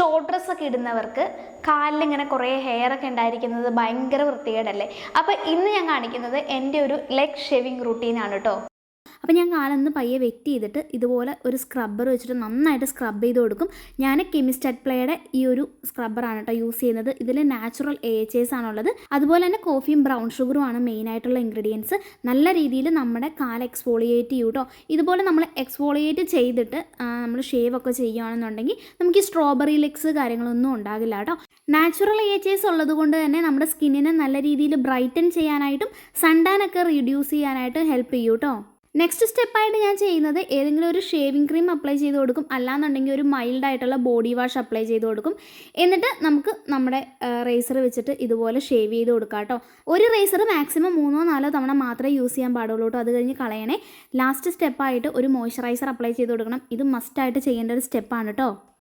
Short ഡ്രസ്സൊക്കെ ഇടുന്നവർക്ക് കാലിൽ ഇങ്ങനെ കുറേ ഹെയർ ഒക്കെ ഉണ്ടായിരിക്കുന്നത് ഭയങ്കര വൃത്തികേടല്ലേ? അപ്പോൾ ഇന്ന് ഞാൻ കാണിക്കുന്നത് എന്റെ ഒരു ലെഗ് ഷേവിങ് റുട്ടീനാണ് കേട്ടോ അപ്പോൾ ഞാൻ കാലൊന്ന് പയ്യെ വെറ്റ് ചെയ്തിട്ട് ഇതുപോലെ ഒരു സ്ക്രബ്ബർ വെച്ചിട്ട് നന്നായിട്ട് സ്ക്രബ് ചെയ്ത് കൊടുക്കും. ഞാൻ കെമിസ്റ്റ് പ്ലേയുടെ ഈ ഒരു സ്ക്രബ്ബറാണ് കേട്ടോ യൂസ് ചെയ്യുന്നത്. ഇതിൽ നാച്ചുറൽ എ എച്ച് എസ് ആണുള്ളത്. അതുപോലെ തന്നെ കോഫിയും ബ്രൗൺ ഷുഗറും ആണ് മെയിൻ ആയിട്ടുള്ള ഇൻഗ്രീഡിയൻസ് നല്ല രീതിയിൽ നമ്മുടെ കാല എക്സ്ഫോളിയേറ്റ് ചെയ്യും കേട്ടോ ഇതുപോലെ നമ്മൾ എക്സ്ഫോളിയേറ്റ് ചെയ്തിട്ട് നമ്മൾ ഷേവ് ഒക്കെ ചെയ്യുകയാണെന്നുണ്ടെങ്കിൽ നമുക്ക് ഈ സ്ട്രോബെറി ലെഗ്സ് കാര്യങ്ങളൊന്നും ഉണ്ടാകില്ല കേട്ടോ നാച്ചുറൽ എ എച്ച് എസ് ഉള്ളത് കൊണ്ട് തന്നെ നമ്മുടെ സ്കിന്നിനെ നല്ല രീതിയിൽ ബ്രൈറ്റൻ ചെയ്യാനായിട്ടും സൺടാനൊക്കെ റിഡ്യൂസ് ചെയ്യാനായിട്ട് ഹെൽപ്പ് ചെയ്യും കേട്ടോ നെക്സ്റ്റ് സ്റ്റെപ്പായിട്ട് ഞാൻ ചെയ്യുന്നത് ഏതെങ്കിലും ഒരു ഷേവിംഗ് ക്രീം അപ്ലൈ ചെയ്ത് കൊടുക്കും. അല്ലാന്നുണ്ടെങ്കിൽ ഒരു മൈൽഡ് ആയിട്ടുള്ള ബോഡി വാഷ് അപ്ലൈ ചെയ്ത് കൊടുക്കും. എന്നിട്ട് നമുക്ക് നമ്മുടെ റേസർ വെച്ചിട്ട് ഇതുപോലെ ഷേവ് ചെയ്ത് കൊടുക്കാം കേട്ടോ. ഒരു റേസർ മാക്സിമം മൂന്നോ നാലോ തവണ മാത്രമേ യൂസ് ചെയ്യാൻ പാടുള്ളൂ കേട്ടോ. അത് കഴിഞ്ഞ് കളയണേ. ലാസ്റ്റ് സ്റ്റെപ്പായിട്ട് ഒരു മോയ്സ്ചറൈസർ അപ്ലൈ ചെയ്ത് കൊടുക്കണം. ഇത് മസ്റ്റായിട്ട് ചെയ്യേണ്ട ഒരു സ്റ്റെപ്പാണ് കേട്ടോ.